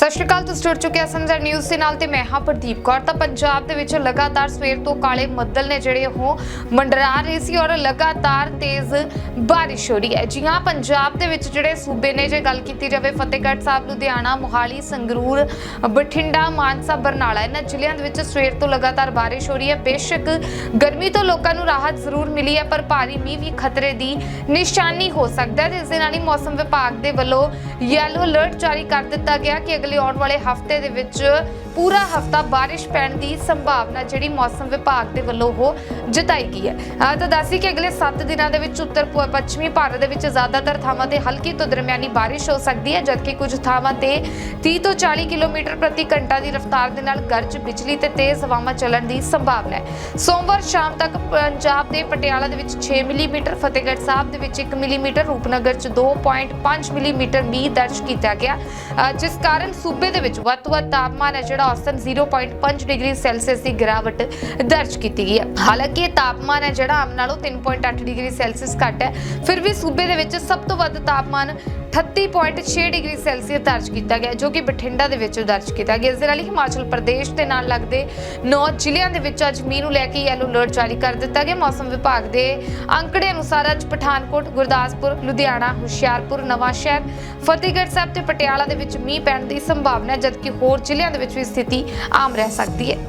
ਸਤਿ ਸ਼੍ਰੀ ਅਕਾਲ, ਤੁਸੀਂ ਜੁੜ ਚੁੱਕੇ ਹੋ ਸਮਝਰ ਨਿਊਜ਼ ਦੇ ਨਾਲ ਤੇ ਮੈਂ ਹਾਂ ਪ੍ਰਦੀਪ ਕੌਰ। ਤਾਂ ਪੰਜਾਬ ਦੇ ਵਿੱਚ ਲਗਾਤਾਰ ਸਵੇਰ ਤੋਂ ਕਾਲੇ ਬੱਦਲ ਨੇ ਜਿਹੜੇ ਉਹ ਮੰਡਰਾ ਰਹੇ ਸੀ ਔਰ ਲਗਾਤਾਰ ਤੇਜ਼ ਬਾਰਿਸ਼ ਹੋ ਰਹੀ ਹੈ। ਜੀ ਹਾਂ, ਪੰਜਾਬ ਦੇ ਵਿੱਚ ਜਿਹੜੇ ਸੂਬੇ ਨੇ, ਜੇ ਗੱਲ ਕੀਤੀ ਜਾਵੇ ਫਤਿਹਗੜ੍ਹ ਸਾਹਿਬ, ਲੁਧਿਆਣਾ, ਮੋਹਾਲੀ, ਸੰਗਰੂਰ, ਬਠਿੰਡਾ, ਮਾਨਸਾ, ਬਰਨਾਲਾ, ਇਹਨਾਂ ਜ਼ਿਲ੍ਹਿਆਂ ਦੇ ਵਿੱਚ ਸਵੇਰ ਤੋਂ ਲਗਾਤਾਰ ਬਾਰਿਸ਼ ਹੋ ਰਹੀ ਹੈ। ਬੇਸ਼ੱਕ ਗਰਮੀ ਤੋਂ ਲੋਕਾਂ ਨੂੰ ਰਾਹਤ ਜ਼ਰੂਰ ਮਿਲੀ ਹੈ, ਪਰ ਭਾਰੀ ਮੀਂਹ ਵੀ ਖਤਰੇ ਦੀ ਨਿਸ਼ਾਨੀ ਹੋ ਸਕਦਾ ਹੈ। ਤੇ ਇਸ ਦੇ ਨਾਲ ਹੀ ਮੌਸਮ ਵਿਭਾਗ ਦੇ ਵੱਲੋਂ ਯੈਲੋ ਅਲਰਟ ਜਾਰੀ ਕਰ ਦਿੱਤਾ ਗਿਆ ਕਿ ਅਗਲੇ ਆਉਣ ਵਾਲੇ ਹਫ਼ਤੇ ਦੇ ਵਿੱਚ ਪੂਰਾ ਹਫਤਾ ਬਾਰਿਸ਼ ਪੈਣ ਦੀ ਸੰਭਾਵਨਾ ਜਿਹੜੀ ਮੌਸਮ ਵਿਭਾਗ ਦੇ ਵੱਲੋਂ ਉਹ ਜਤਾਈ ਗਈ ਹੈ। ਆਹ ਤਾਂ ਦੱਸੀ ਕਿ ਅਗਲੇ 7 ਦਿਨਾਂ ਦੇ ਵਿੱਚ ਉੱਤਰ ਪੱਛਮੀ ਭਾਰਤ ਦੇ ਵਿੱਚ ਜ਼ਿਆਦਾਤਰ ਥਾਵਾਂ ਤੇ ਹਲਕੀ ਤੋਂ ਦਰਮਿਆਨੀ ਬਾਰਿਸ਼ ਹੋ ਸਕਦੀ ਹੈ, ਜਦਕਿ ਕੁਝ ਥਾਵਾਂ ਤੇ 30 ਤੋਂ 40 ਕਿਲੋਮੀਟਰ ਪ੍ਰਤੀ ਘੰਟਾ ਦੀ ਰਫ਼ਤਾਰ ਦੇ ਨਾਲ ਗਰਜ, ਬਿਜਲੀ ਤੇ ਤੇਜ਼ ਹਵਾਵਾਂ ਚੱਲਣ ਦੀ ਸੰਭਾਵਨਾ ਹੈ। ਸੋਮਵਾਰ ਸ਼ਾਮ ਤੱਕ ਪੰਜਾਬ ਦੇ ਪਟਿਆਲਾ ਦੇ ਵਿੱਚ 6 ਮਿਲੀਮੀਟਰ, ਫਤਿਹਗੜ੍ਹ ਸਾਹਿਬ ਦੇ ਵਿੱਚ 1 ਮਿਲੀਮੀਟਰ, ਰੂਪਨਗਰ ਚ 2.5 ਮਿਲੀਮੀਟਰ ਮੀਂਹ ਦਰਜ ਕੀਤਾ ਗਿਆ। ਜਿਸ ਕਾਰਨ ਸੂਬੇ ਦੇ ਵਿੱਚ ਵੱਧ ਤੋਂ ਵੱਧ ਤਾਪਮਾਨ ਹੈ, ਜਿਹੜਾ ਔਸਤਨ 0.5 ਡਿਗਰੀ ਸੈਲਸੀਅਸ ਦੀ ਗਿਰਾਵਟ ਦਰਜ ਕੀਤੀ ਗਈ ਹੈ। ਹਾਲਾਂਕਿ ਇਹ ਤਾਪਮਾਨ ਹੈ, ਜਿਹੜਾ ਆਮ ਨਾਲੋਂ 3.8 ਡਿਗਰੀ ਸੈਲਸੀਅਸ ਘੱਟ ਹੈ। ਫਿਰ ਵੀ ਸੂਬੇ ਦੇ ਵਿੱਚ ਸਭ ਤੋਂ ਵੱਧ ਤਾਪਮਾਨ 38.6 ਡਿਗਰੀ ਸੈਲਸੀਅਸ ਦਰਜ ਕੀਤਾ ਗਿਆ, ਜੋ ਕਿ ਬਠਿੰਡਾ ਦੇ ਵਿੱਚ ਦਰਜ ਕੀਤਾ ਗਿਆ। ਇਸ ਦੇ ਨਾਲ ਹੀ ਹਿਮਾਚਲ ਪ੍ਰਦੇਸ਼ ਦੇ ਨਾਲ ਲੱਗਦੇ 9 ਜ਼ਿਲ੍ਹਿਆਂ ਦੇ ਵਿੱਚ ਅੱਜ ਮੀਂਹ ਨੂੰ ਲੈ ਕੇ ਯੈਲੋ ਅਲਰਟ ਜਾਰੀ ਕਰ ਦਿੱਤਾ ਗਿਆ। ਮੌਸਮ ਵਿਭਾਗ ਦੇ ਅੰਕੜੇ ਅਨੁਸਾਰ ਅੱਜ ਪਠਾਨਕੋਟ, ਗੁਰਦਾਸਪੁਰ, ਲੁਧਿਆਣਾ, ਹੁਸ਼ਿਆਰਪੁਰ, ਨਵਾਂਸ਼ਹਿਰ, ਫਤਿਹਗੜ੍ਹ ਸਾਹਿਬ ਤੇ ਪਟਿਆਲਾ ਦੇ ਵਿੱਚ ਮੀਂਹ ਪੈਣ ਦੀ ਸੰਭਾਵਨਾ ਹੈ, ਜਦਕਿ ਹੋਰ ਜ਼ਿਲ੍ਹਿਆਂ ਦੇ ਵਿੱਚ ਵੀ ਸਥਿਤੀ ਆਮ ਰਹਿ ਸਕਦੀ ਹੈ।